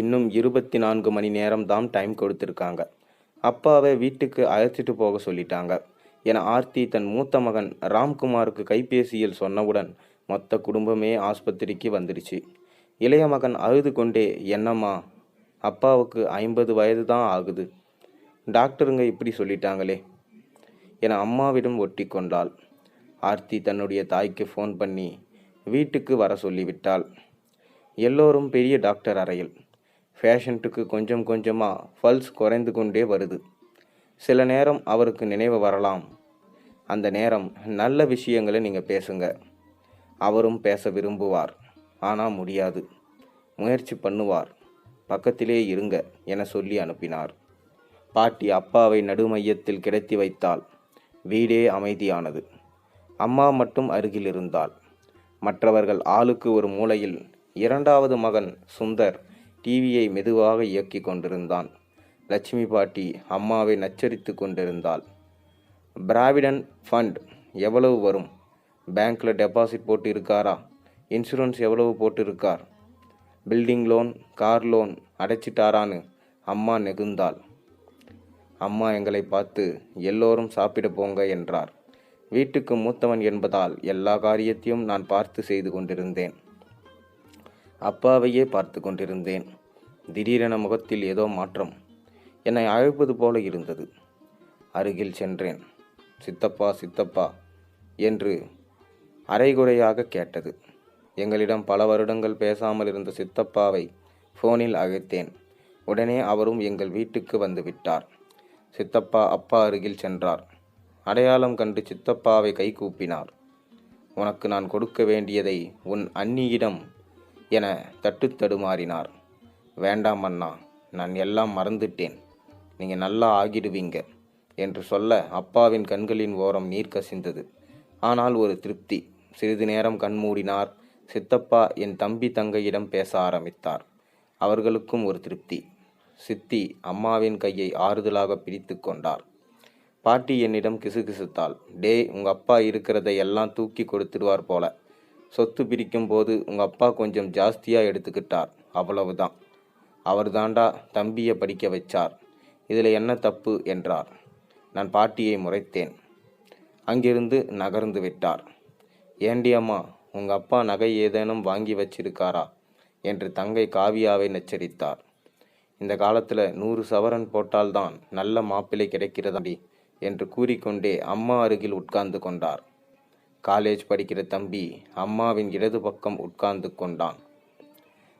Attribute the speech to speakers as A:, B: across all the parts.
A: இன்னும் இருபத்தி நான்கு மணி நேரம் தான் டைம் கொடுத்துருக்காங்க. அப்பாவை வீட்டுக்கு அழைச்சிட்டு போக சொல்லிட்டாங்க. என ஆர்த்தி தன் மூத்த மகன் ராம்குமாருக்கு கைபேசியில் சொன்னவுடன் மொத்த குடும்பமே ஆஸ்பத்திரிக்கு வந்துடுச்சு. இளைய மகன் அழுது கொண்டே என்னம்மா அப்பாவுக்கு ஐம்பது வயது தான் ஆகுது. டாக்டருங்க இப்படி சொல்லிட்டாங்களே என அம்மாவிடம் ஒட்டி கொண்டாள். ஆர்த்தி தன்னுடைய தாய்க்கு ஃபோன் பண்ணி வீட்டுக்கு வர சொல்லிவிட்டாள். எல்லோரும் பெரிய டாக்டர் அறையில். ஃபேஷண்ட்டுக்கு கொஞ்சம் கொஞ்சமாக பல்ஸ் குறைந்து கொண்டே வருது. சில நேரம் அவருக்கு நினைவு வரலாம். அந்த நேரம் நல்ல விஷயங்களை நீங்கள் பேசுங்க. அவரும் பேச விரும்புவார். ஆனால் முடியாது. முயற்சி பண்ணுவார். பக்கத்திலே இருங்க என சொல்லி அனுப்பினார். பாட்டி அப்பாவை நடுமையத்தில் கிடத்தி வைத்தால் வீடே அமைதியானது. அம்மா மட்டும் அருகில் இருந்தால் மற்றவர்கள் ஆளுக்கு ஒரு மூலையில் இரண்டாவது மகன் சுந்தர் டிவியை மெதுவாக இயக்கிக் கொண்டிருந்தான். லட்சுமி பாட்டி அம்மாவை நச்சரித்து கொண்டிருந்தாள். பிராவிடன் ஃபண்ட் எவ்வளவு வரும்? பேங்க்கில் டெபாசிட் போட்டு இருக்காரா இன்சூரன்ஸ் எவ்வளவு போட்டு இருக்கார் பில்டிங் லோன் கார் லோன் அடைச்சிட்டாரான்னு அம்மா நெகுந்தாள். அம்மா எங்களை பார்த்து எல்லோரும் சாப்பிட போங்க என்றார். வீட்டுக்கு மூத்தவன் என்பதால் எல்லா காரியத்தையும் நான் பார்த்து செய்து கொண்டிருந்தேன். அப்பாவையே பார்த்து கொண்டிருந்தேன். திடீரென முகத்தில் ஏதோ மாற்றம் என்னை அழைப்பது போல இருந்தது. அருகில் சென்றேன். சித்தப்பா சித்தப்பா என்று அரைகுறையாக கேட்டது. எங்களிடம் பல வருடங்கள் பேசாமல் இருந்த சித்தப்பாவை ஃபோனில் அழைத்தேன். உடனே அவரும் எங்கள் வீட்டுக்கு வந்து விட்டார். சித்தப்பா அப்பா அருகில் சென்றார். அடையாளம் கண்டு சித்தப்பாவை கை கூப்பினார். உனக்கு நான் கொடுக்க வேண்டியதை உன் அண்ணியிடம் என தட்டு தடுமாறினார். வேண்டாம் அண்ணா நான் எல்லாம் மறந்துட்டேன். நீங்கள் நல்லா ஆகிடுவீங்க என்று சொல்ல அப்பாவின் கண்களின் ஓரம் நீர் கசிந்தது. ஆனால் ஒரு திருப்தி. சிறிது நேரம் கண்மூடினார் சித்தப்பா என் தம்பி தங்கையிடம் பேச ஆரம்பித்தார். அவர்களுக்கும் ஒரு திருப்தி சித்தி அம்மாவின் கையை ஆறுதலாக பிடித்து கொண்டார். பாட்டி என்னிடம் கிசுகிசுத்தாள். டே உங்கள் அப்பா இருக்கிறதை எல்லாம் தூக்கி கொடுத்துடுவார் போல. சொத்து பிரிக்கும் போது உங்கள் அப்பா கொஞ்சம் ஜாஸ்தியாக எடுத்துக்கிட்டார். அவ்வளவுதான். அவர் தாண்டா தம்பியை படிக்க வச்சார். இதில் என்ன தப்பு என்றார். நான் பாட்டியை முறைத்தேன். அங்கிருந்து நகர்ந்து விட்டார். ஏண்டி அம்மா உங்கள் அப்பா நகை ஏதேனும் வாங்கி வச்சிருக்காரா? என்று தங்கை காவியாவை நச்சரித்தார். இந்த காலத்தில் நூறு சவரன் போட்டால்தான் நல்ல மாப்பிள்ளை கிடைக்கிறதாடி என்று கூறிக்கொண்டே அம்மா அருகில் உட்கார்ந்து கொண்டார். காலேஜ் படிக்கிற தம்பி அம்மாவின் இடது பக்கம் உட்கார்ந்து கொண்டான்.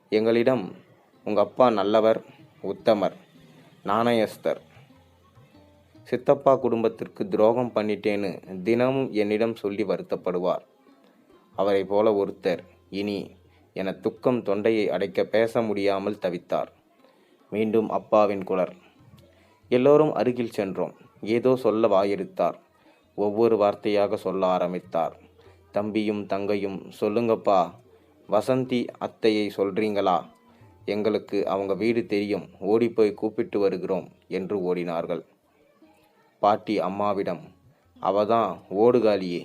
A: எங்களிடம் உங்கள் அப்பா நல்லவர் உத்தமர் நாணயஸ்தர். சித்தப்பா குடும்பத்திற்கு துரோகம் பண்ணிட்டேன்னு தினமும் என்னிடம் சொல்லி வருத்தப்படுவார். அவரை போல ஒருத்தர் இனி என துக்கம் தொண்டையை அடைக்க பேச முடியாமல் தவித்தார். மீண்டும் அப்பாவின் குளர் எல்லோரும் அருகில் சென்றோம். ஏதோ சொல்ல வாயெடுத்தார். ஒவ்வொரு வார்த்தையாக சொல்ல ஆரம்பித்தார். தம்பியும் தங்கையும் சொல்லுங்கப்பா வசந்தி அத்தையை சொல்றீங்களா? எங்களுக்கு அவங்க வீடு தெரியும் ஓடிப்போய் கூப்பிட்டு வருகிறோம் என்று ஓடினார்கள். பாட்டி அம்மாவிடம் அவதான் ஓடுகாலியே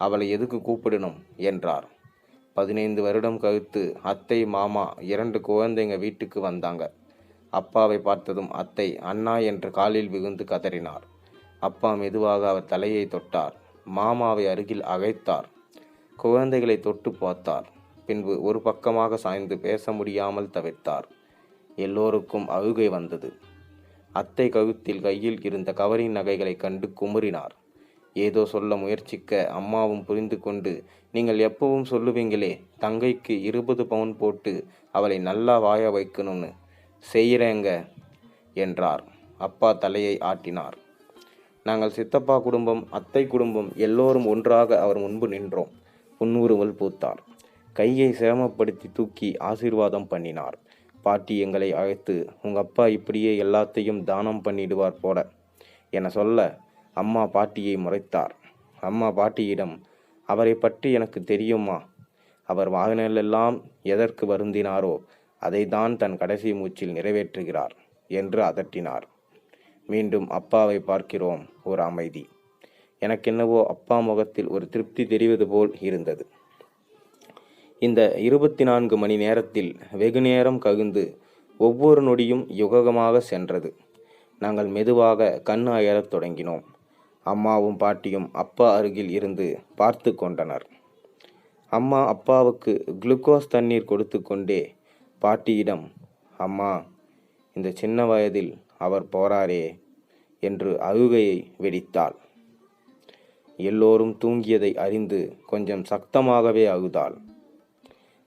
A: அவளை எதுக்கு கூப்பிடணும்? என்றார். பதினைந்து வருடம் கழித்து அத்தை மாமா இரண்டு குழந்தைங்க வீட்டுக்கு வந்தாங்க. அப்பாவை பார்த்ததும் அத்தை அண்ணா என்று காலில் விழுந்து கதறினார். அப்பா மெதுவாக அவர் தலையை தொட்டார். மாமாவை அருகில் அழைத்தார். குழந்தைகளை தொட்டு பார்த்தார். பின்பு ஒரு பக்கமாக சாய்ந்து பேச முடியாமல் தவிர்த்தார் எல்லோருக்கும் அழுகை வந்தது. அத்தை கழுத்தில் கையில் இருந்த கவரின் நகைகளை கண்டு குமுறினார். ஏதோ சொல்ல முயற்சிக்க அம்மாவும் புரிந்து கொண்டு நீங்கள் எப்பவும் சொல்லுவீங்களே தங்கைக்கு இருபது பவுன் போட்டு அவளை நல்லா வாய வைக்கணும்னு. செய்கிறேங்க என்றார். அப்பா தலையை ஆட்டினார். நாங்கள் சித்தப்பா குடும்பம் அத்தை குடும்பம் எல்லோரும் ஒன்றாக அவர் முன்பு நின்றோம். புன்னூறுவல் பூத்தார். கையை சிரமப்படுத்தி தூக்கி ஆசீர்வாதம் பண்ணினார். பாட்டி எங்களை அழைத்து உங்கள் அப்பா இப்படியே எல்லாத்தையும் தானம் பண்ணிடுவார் போல என சொல்ல அம்மா பாட்டியை முறைத்தார். அம்மா பாட்டியிடம் அவரை பற்றி எனக்கு தெரியுமா? அவர் வாழ்நாளெல்லாம் எதற்கு வருந்தினாரோ அதைத்தான் தன் கடைசி மூச்சில் நிறைவேற்றுகிறார் என்று அதட்டினார். மீண்டும் அப்பாவை பார்க்கிறோம் ஒரு அமைதி. எனக்கென்னவோ அப்பா முகத்தில் ஒரு திருப்தி தெரிவது போல் இருந்தது. இந்த இருபத்தி நான்கு மணி நேரத்தில் வெகு நேரம் ககுந்து ஒவ்வொரு நொடியும் யுகமாக சென்றது. நாங்கள் மெதுவாக கண் அயரத் தொடங்கினோம். அம்மாவும் பாட்டியும் அப்பா அருகில் இருந்து பார்த்து கொண்டனர். அம்மா அப்பாவுக்கு குளுக்கோஸ் தண்ணீர் கொடுத்து கொண்டே பாட்டியிடம் அம்மா இந்த சின்ன வயதில் அவர் போறாரே என்று அழுகையை வெடித்தாள். எல்லோரும் தூங்கியதை அறிந்து கொஞ்சம் சக்தமாகவே அழுதாள்.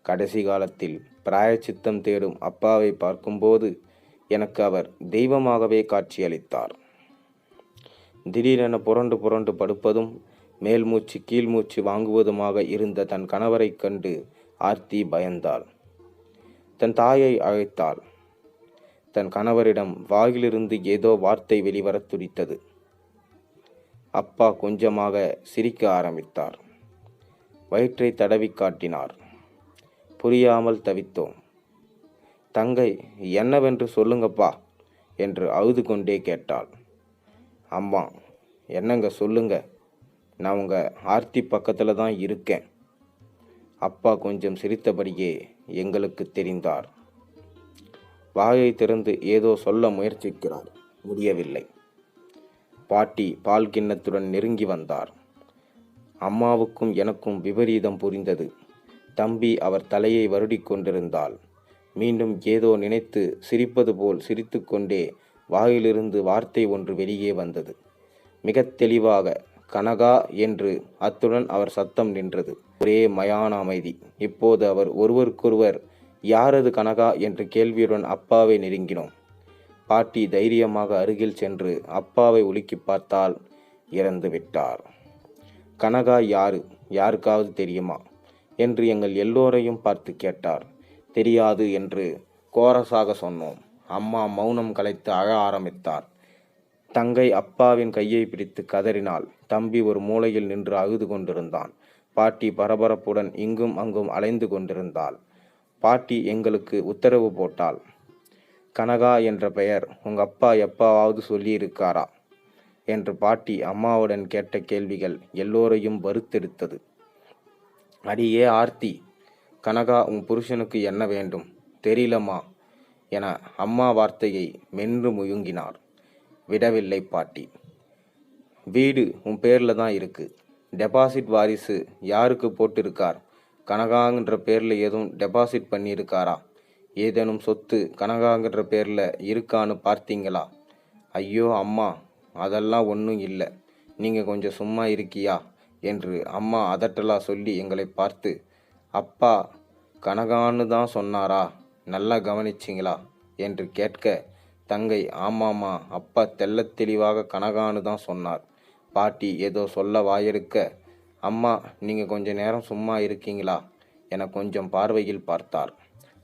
A: கடைசி காலத்தில் பிராயச்சித்தம் தேடும் அப்பாவை பார்க்கும்போது எனக்கு அவர் தெய்வமாகவே காட்சியளித்தார். திடீரென புரண்டு புரண்டு படுப்பதும் மேல் மூச்சு கீழ் மூச்சு வாங்குவதுமாக இருந்த தன் கணவரைக் கண்டு ஆர்த்தி பயந்தாள். தன் தாயை அழைத்தாள். தன் கணவரிடம் வாயிலிருந்து ஏதோ வார்த்தை வெளிவரத் துடித்தது. அப்பா கொஞ்சமாக சிரிக்க ஆரம்பித்தார். வயிற்றை தடவி காட்டினார். புரியாமல் தவித்தோம். தங்கை என்னவென்று சொல்லுங்கப்பா? என்று அழுது கொண்டே கேட்டாள். அம்மா என்னங்க சொல்லுங்க? நான் உங்க ஆர்த்தி பக்கத்தில் தான் இருக்கேன். அப்பா கொஞ்சம் சிரித்தபடியே எங்களுக்கு தெரிந்தார். வாயை திறந்து ஏதோ சொல்ல முயற்சிக்கிறார். முடியவில்லை. பாட்டி பால் கிண்ணத்துடன் நெருங்கி வந்தார். அம்மாவுக்கும் எனக்கும் விபரீதம் புரிந்தது. தம்பி அவர் தலையை வருடிக் கொண்டிருந்தாள். மீண்டும் ஏதோ நினைத்து சிரிப்பது போல் சிரித்துக்கொண்டே வாயிலிருந்து வார்த்தை ஒன்று வெளியே வந்தது. மிகத் தெளிவாக கனகா என்று அத்துடன் அவர் சத்தம் நின்றது. ஒரே மயான அமைதி. இப்போது அவர் ஒருவருக்கொருவர் யாரது கனகா என்ற கேள்வியுடன் அப்பாவை நெருங்கினோம். பாட்டி தைரியமாக அருகில் சென்று அப்பாவை உலுக்கி பார்த்தால் இறந்து விட்டார். கனகா யாரு? யாருக்காவது தெரியுமா? என்று எங்கள் எல்லோரையும் பார்த்து கேட்டார். தெரியாது என்று கோரஸாக சொன்னோம். அம்மா மௌனம் கலைத்து அழ ஆரம்பித்தார். தங்கை அப்பாவின் கையை பிடித்து கதறினாள். தம்பி ஒரு மூலையில் நின்று அழுது கொண்டிருந்தான். பாட்டி பரபரப்புடன் இங்கும் அங்கும் அலைந்து கொண்டிருந்தாள். பாட்டி எங்களுக்கு உத்தரவு போட்டாள். கனகா என்ற பெயர் உங்க அப்பா எப்பாவது சொல்லியிருக்காரா? என்று பாட்டி அம்மாவுடன் கேட்ட கேள்விகள் எல்லோரையும் வருத்தெடுத்தது அடியே ஆர்த்தி கனகா உன் புருஷனுக்கு என்ன வேண்டும்? தெரியலம்மா என அம்மா வார்த்தையை மென்று முயுங்கினார் விடவில்லை பாட்டி. வீடு உன் பேரில் தான் இருக்கு. டெபாசிட் வாரிசு யாருக்கு போட்டிருக்கார்? கனகாங்கிற பேரில் எதுவும் டெபாசிட் பண்ணியிருக்காரா? ஏதேனும் சொத்து கனகாங்கிற பேரில் இருக்கான்னு பார்த்தீங்களா? ஐயோ அம்மா அதெல்லாம் ஒன்றும் இல்லை. நீங்கள் கொஞ்சம் சும்மா இருக்கியா? என்று அம்மா அதட்டலாக சொல்லி எங்களை பார்த்து அப்பா கனகான்னு தான் சொன்னாரா? நல்லா கவனிச்சிங்களா? என்று கேட்க தங்கை ஆமாம்மா அப்பா தெள்ளத் தெளிவாக கனகான்னு தான் சொன்னார். பாட்டி ஏதோ சொல்ல வாயெடுக்க அம்மா நீங்கள் கொஞ்ச நேரம் சும்மா இருக்கீங்களா? என கொஞ்சம் பார்வையில் பார்த்தார்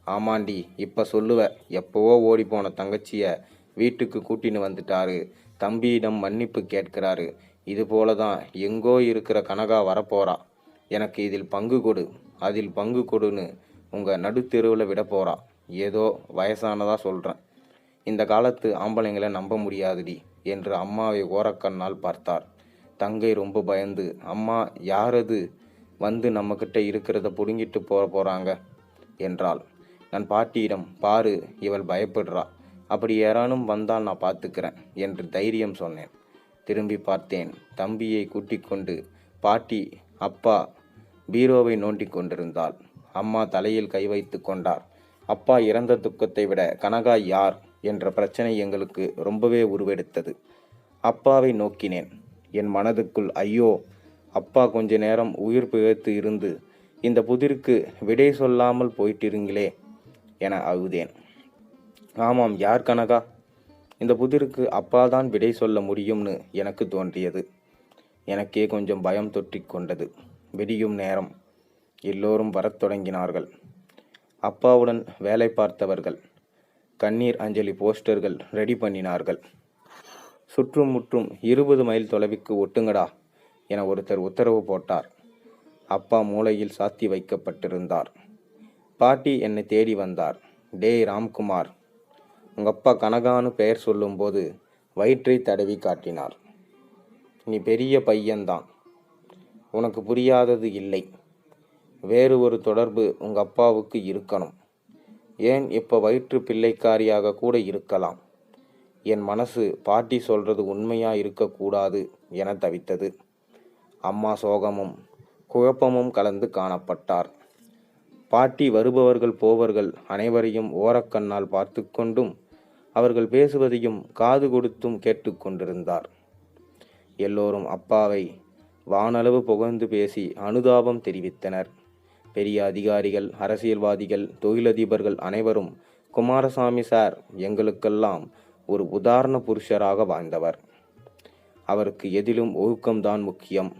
A: ஆமாண்டி இப்போ சொல்லுவ எப்போவோ ஓடிப்போன தங்கச்சியை வீட்டுக்கு கூட்டின்னு வந்துட்டாரு. தம்பியிடம் மன்னிப்பு கேட்கிறாரு. இது போல தான் எங்கோ இருக்கிற கனகா வரப்போறா. எனக்கு இதில் பங்கு கொடு அதில் பங்கு கொடுன்னு உங்கள் நடுத்தெருவில் விட போகிறா ஏதோ வயசானதாக சொல்கிறேன் இந்த காலத்து ஆம்பளைங்களை நம்ப முடியாதுடி என்று அம்மாவை ஓரக்கண்ணால் பார்த்தார் தங்கை ரொம்ப பயந்து அம்மா யாரது வந்து நம்மக்கிட்ட இருக்கிறத புடுங்கிட்டு போக போகிறாங்க என்றாள். நான் பாட்டியிடம் பாரு இவள் பயப்படுறா. அப்படி யாரானும் வந்தால் நான் பார்த்துக்கிறேன் என்று தைரியம் சொன்னேன். திரும்பி பார்த்தேன் தம்பியை கூட்டிக் கொண்டு பாட்டி அப்பா பீரோவை நோண்டி கொண்டிருந்தாள். அம்மா தலையில் கை வைத்து கொண்டார். அப்பா இறந்த துக்கத்தை விட கனகா யார்? என்ற பிரச்சனை எங்களுக்கு ரொம்பவே உருவெடுத்தது. அப்பாவை நோக்கினேன். என் மனதுக்குள் ஐயோ அப்பா கொஞ்ச நேரம் உயிர் பிழைத்து இருந்து இந்த புதிருக்கு விடை சொல்லாமல் போயிட்டிருங்களே என அழுதேன். ஆமாம் யார் கனகா? இந்த புதிருக்கு அப்பா தான் விடை சொல்ல முடியும்னு எனக்கு தோன்றியது. எனக்கே கொஞ்சம் பயம் தொற்றி கொண்டது. விடியும் நேரம். எல்லோரும் வரத் தொடங்கினார்கள். அப்பாவுடன் வேலை பார்த்தவர்கள். கண்ணீர் அஞ்சலி போஸ்டர்கள் ரெடி பண்ணினார்கள். சுற்றும் முற்றும் இருபது மைல் தொலைவுக்கு ஒட்டுங்கடா என ஒருத்தர் உத்தரவு போட்டார். அப்பா மூளையில் சாத்தி வைக்கப்பட்டிருந்தார். பாட்டி என்னை தேடி வந்தார். டேய் ராம்குமார் உங்கப்பா கனகான்னு பெயர் சொல்லும்போது வயிற்றை தடவி காட்டினார். நீ பெரிய பையன்தான். உனக்கு புரியாதது இல்லை. வேறு ஒரு தொடர்பு உங்கள் அப்பாவுக்கு இருக்கணும். ஏன் இப்போ வயிற்று பிள்ளைக்காரியாக கூட இருக்கலாம்? என் மனசு பாட்டி சொல்றது உண்மையா இருக்கக்கூடாது என தவித்தது. அம்மா சோகமும் குழப்பமும் கலந்து காணப்பட்டார். பாட்டி வருபவர்கள் போவர்கள் அனைவரையும் ஓரக்கண்ணால் பார்த்து கொண்டும் அவர்கள் பேசுவதையும் காது கொடுத்தும் கேட்டுக்கொண்டிருந்தார் எல்லோரும் அப்பாவை வானளவு புகழ்ந்து பேசி அனுதாபம் தெரிவித்தனர். பெரிய அதிகாரிகள் அரசியல்வாதிகள் தொழிலதிபர்கள் அனைவரும் குமாரசாமி சார் எங்களுக்கெல்லாம் ஒரு உதாரண புருஷராக வாழ்ந்தவர். அவருக்கு எதிலும் ஒழுக்கம்தான் முக்கியம்.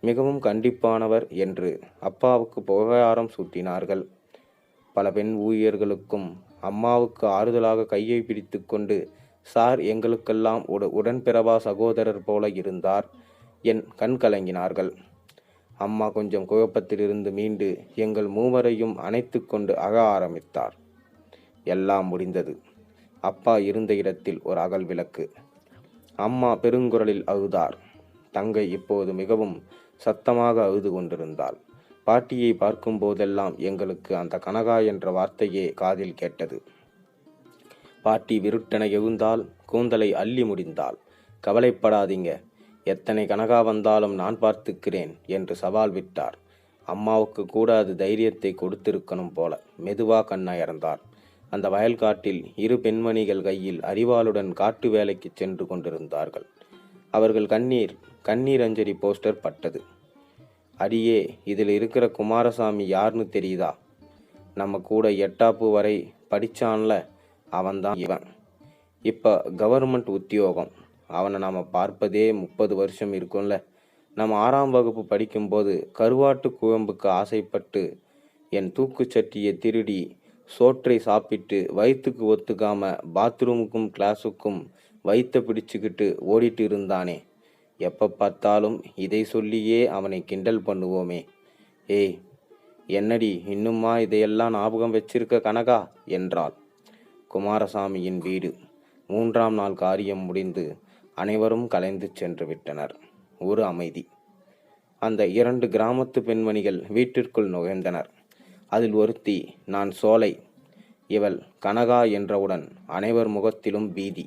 A: மிகவும் கண்டிப்பானவர் என்று அப்பாவுக்கு புகழாரம் சூட்டினார்கள். பல பெண் ஊழியர்களுக்கும் அம்மாவுக்கு ஆறுதலாக கையை பிடித்துக்கொண்டு சார் எங்களுக்கெல்லாம் உட உடன்பிறவா சகோதரர் போல இருந்தார் என் கண் கலங்கினார்கள். அம்மா கொஞ்சம் குழப்பத்திலிருந்து மீண்டு எங்கள் மூவரையும் அணைத்து கொண்டு அழ ஆரம்பித்தார். எல்லாம் முடிந்தது. அப்பா இருந்த இடத்தில் ஒரு அகல் விளக்கு. அம்மா பெருங்குரலில் அழுதார். தங்கை இப்போது மிகவும் சத்தமாக அழுது கொண்டிருந்தாள். பாட்டியை பார்க்கும் போதெல்லாம் எங்களுக்கு அந்த கனகா என்ற வார்த்தையே காதில் கேட்டது. பாட்டி விருட்டென எழுந்தால் கூந்தலை அள்ளி முடிந்தாள். கவலைப்படாதீங்க. எத்தனை கனகா வந்தாலும் நான் பார்த்துக்கிறேன் என்று சவால் விட்டார். அம்மாவுக்கு கூட அது தைரியத்தை கொடுத்திருக்கணும் போல. மெதுவா கண்ணயர்ந்தார் அந்த வயல்காட்டில் இரு பெண்மணிகள் கையில் அறிவாளுடன் காட்டு வேலைக்கு சென்று கொண்டிருந்தார்கள். அவர்கள் கண்ணீர் கண்ணீர் அஞ்சலி போஸ்டர் பட்டது. அடியே இதில் இருக்கிற குமாரசாமி யாருன்னு தெரியுதா? நம்ம கூட எட்டாப்பு வரை படிச்சான்ல அவன்தான் இவன். இப்போ கவர்மெண்ட் உத்தியோகம். அவனை நாம் பார்ப்பதே முப்பது வருஷம் இருக்கும்ல. நம்ம ஆறாம் வகுப்பு படிக்கும்போது கருவாட்டு குழம்புக்கு ஆசைப்பட்டு என் தூக்குச்சட்டியை திருடி சோற்றை சாப்பிட்டு வயிற்றுக்கு ஒத்துக்காம பாத்ரூமுக்கும் கிளாஸுக்கும் வயிற்ற பிடிச்சுக்கிட்டு ஓடிட்டு இருந்தானே. எப்போ பார்த்தாலும் இதை சொல்லியே அவனை கிண்டல் பண்ணுவோமே. ஏய் என்னடி இன்னுமா இதையெல்லாம் ஞாபகம் வச்சிருக்க கனகா? என்றாள். குமாரசாமியின் வீடு. மூன்றாம் நாள் காரியம் முடிந்து அனைவரும் கலைந்து சென்று விட்டனர். ஒரு அமைதி. அந்த இரண்டு கிராமத்து பெண்மணிகள் வீட்டிற்குள் நுழைந்தனர். அதில் ஒருத்தி நான் சோலை. இவள் கனகா என்றவுடன் அனைவர் முகத்திலும் பீதி.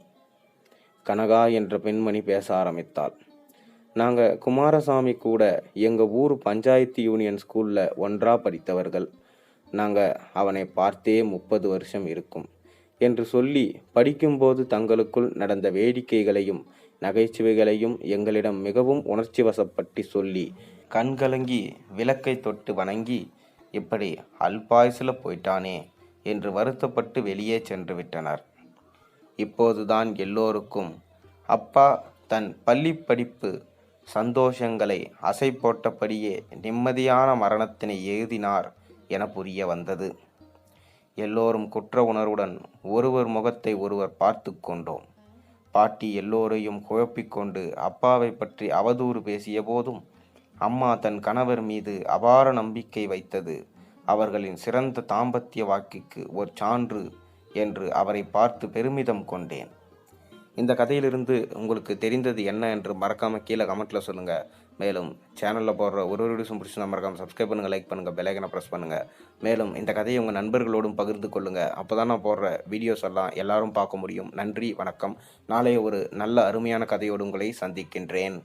A: கனகா என்ற பெண்மணி பேச ஆரம்பித்தாள். நாங்கள் குமாரசாமி கூட எங்கள் ஊர் பஞ்சாயத்து யூனியன் ஸ்கூலில் ஒன்றா படித்தவர்கள். நாங்கள் அவனை பார்த்தே முப்பது வருஷம் இருக்கும் என்று சொல்லி படிக்கும்போது தங்களுக்குள் நடந்த வேடிக்கைகளையும் நகைச்சுவைகளையும் எங்களிடம் மிகவும் உணர்ச்சி வசப்பட்டு சொல்லி கண்கலங்கி விளக்கை தொட்டு வணங்கி இப்படி அல்பாயுசில் போயிட்டானே என்று வருத்தப்பட்டு வெளியே சென்று விட்டனர். இப்போதுதான் எல்லோருக்கும் அப்பா தன் பள்ளி படிப்பு சந்தோஷங்களை அசை போட்டபடியே நிம்மதியான மரணத்தினை எழுதினார் என புரிய வந்தது. எல்லோரும் குற்ற உணர்வுடன் ஒருவர் முகத்தை ஒருவர் பார்த்து கொண்டோம். பாட்டி எல்லோரையும் குழப்பிக்கொண்டு அப்பாவை பற்றி அவதூறு பேசிய போதும் அம்மா தன் கணவர் மீது அபார நம்பிக்கை வைத்தது. அவர்களின் சிறந்த தாம்பத்திய வாக்கிற்கு ஒரு சான்று என்று அவரை பார்த்து பெருமிதம் கொண்டேன். இந்த கதையிலிருந்து உங்களுக்கு தெரிந்தது என்ன என்று மறக்காமல் கீழே கமெண்ட்டில் சொல்லுங்கள் மேலும் சேனலில் போடுற ஒரு ஒரு வீடியோஸும் பிடிச்சிருந்தா மறக்காமல் சப்ஸ்கிரைப் பண்ணுங்கள் லைக் பண்ணுங்கள் பெலைக்கனை ப்ரெஸ் பண்ணுங்கள் மேலும் இந்த கதையை உங்கள் நண்பர்களோடும் பகிர்ந்து கொள்ளுங்கள் அப்போ தான் நான் போடுற வீடியோஸ் எல்லாம் எல்லாரும் பார்க்க முடியும். நன்றி வணக்கம். நாளைய ஒரு நல்ல அருமையான கதையோடு உங்களை சந்திக்கின்றேன்.